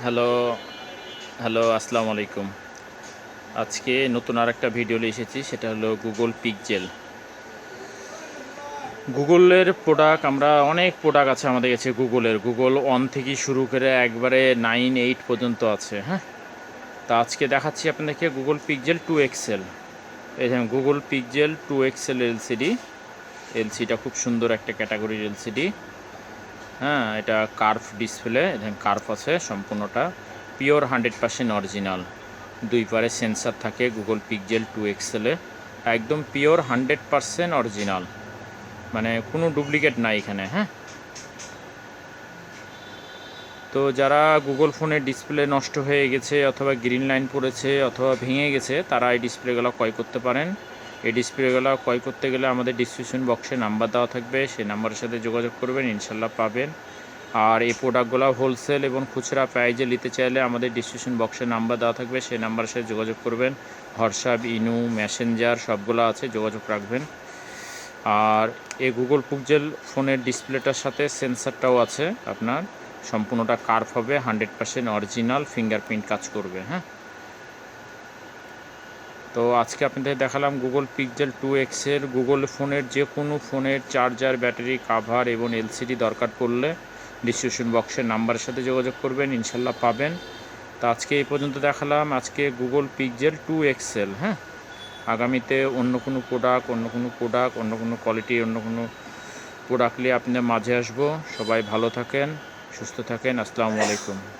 Hello hello আসসালামু আলাইকুম আজকে নতুন আর একটা ভিডিও নিয়ে এসেছি, সেটা হলো গুগল পিকজেল গুগলের প্রোডাক্ট আমরা অনেক প্রোডাক্ট আছে আমাদের কাছে গুগলের গুগল ওয়ান থেকে শুরু করে একবারে নাইন এইট পর্যন্ত আছে হ্যাঁ? তা আজকে দেখাচ্ছি আপনাদেরকে গুগল পিকজেল টু এক্সেল এই Google Pixel two XL LCD এলসিটা খুব সুন্দর একটা ক্যাটাগরির এলসিডি হ্যাঁ এটা কার্ভ ডিসপ্লে দেখেন কার্ভ আছে সম্পূর্ণটা। পিওর হান্ড্রেড পার্সেন্ট অরিজিনাল দুই পারে সেন্সার থাকে গুগল পিকজেল টু এক্সেলে একদম পিওর হান্ড্রেড পার্সেন্ট অরিজিনাল মানে কোনো ডুপ্লিকেট নাই এখানে হ্যাঁ। তো যারা গুগল ফোনের ডিসপ্লে নষ্ট হয়ে গেছে, অথবা গ্রিন লাইন পড়েছে, অথবা ভেঙে গেছে, তারা এই ডিসপ্লেগুলো ক্রয় করতে পারেন। এই ডিসপ্লেগুলো ক্রয় করতে গেলে আমাদের ডিসক্রিপশন বক্সে নাম্বার দেওয়া থাকবে, সেই নাম্বারের সাথে যোগাযোগ করবেন, ইনশাল্লাহ পাবেন। আর এই প্রোডাক্টগুলো হোলসেল এবং খুচরা প্রাইজে নিতে চাইলে আমাদের ডিসক্রিপশন বক্সে নাম্বার দেওয়া থাকবে, সেই নাম্বারের সাথে যোগাযোগ করবেন। হোয়াটসঅ্যাপ, ইনু মেসেঞ্জার সবগুলো আছে, যোগাযোগ রাখবেন। আর এই গুগল পুকজেল ফোনের ডিসপ্লেটার সাথে সেন্সারটাও আছে আপনার। সম্পূর্ণটা কার্ভ হবে হান্ড্রেড পার্সেন্ট অরিজিনাল ফিঙ্গারপ্রিন্ট কাজ করবে হ্যাঁ। তো আজকে আপনাদের দেখালাম গুগল পিকজেল টু এক্সের গুগল ফোনের যে কোনো ফোনের চার্জার ব্যাটারি কাভার এবং এলসিডি দরকার পড়লে ডিসক্রিপশন বক্সের নাম্বারের সাথে যোগাযোগ করবেন, ইনশাল্লাহ পাবেন। তো আজকে এই পর্যন্ত দেখালাম, আজকে গুগল পিকজেল টু এক্সেল হ্যাঁ? আগামীতে অন্য কোনো প্রোডাক্ট অন্য কোনো প্রোডাক্ট অন্য কোনো কোয়ালিটি অন্য কোনো প্রোডাক্ট নিয়ে আপনাদের মাঝে আসব। সবাই ভালো থাকেন, সুস্থ থাকেন, আসসালামু আলাইকুম।